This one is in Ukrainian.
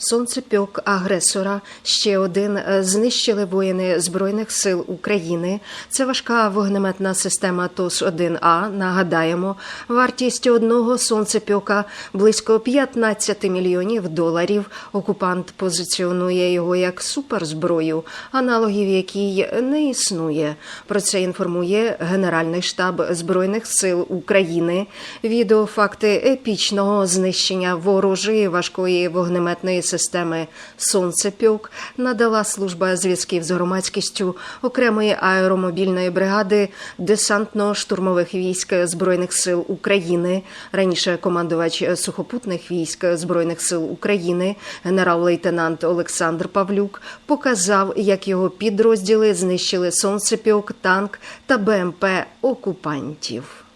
Сонцепьок агресора ще один е, знищили воїни збройних сил України. Це важка вогнеметна система ТОС 1 А. Нагадаємо, вартість одного сонцепьока близько 15 мільйонів доларів. Окупант позиціонує його як суперзброю, аналогів якій не існує. Про це інформує Генеральний штаб збройних сил України. Відеофакти епічного знищення ворожої важкої вогнеметної системи Сонцепьок надала служба зв'язків з громадськістю окремої аеромобільної бригади десантно-штурмових військ збройних сил України. Раніше командувач сухопутних військ збройних сил України, генерал-лейтенант Олександр Павлюк, показав, як його підрозділи знищили Сонцепьок, танк та БМП окупантів.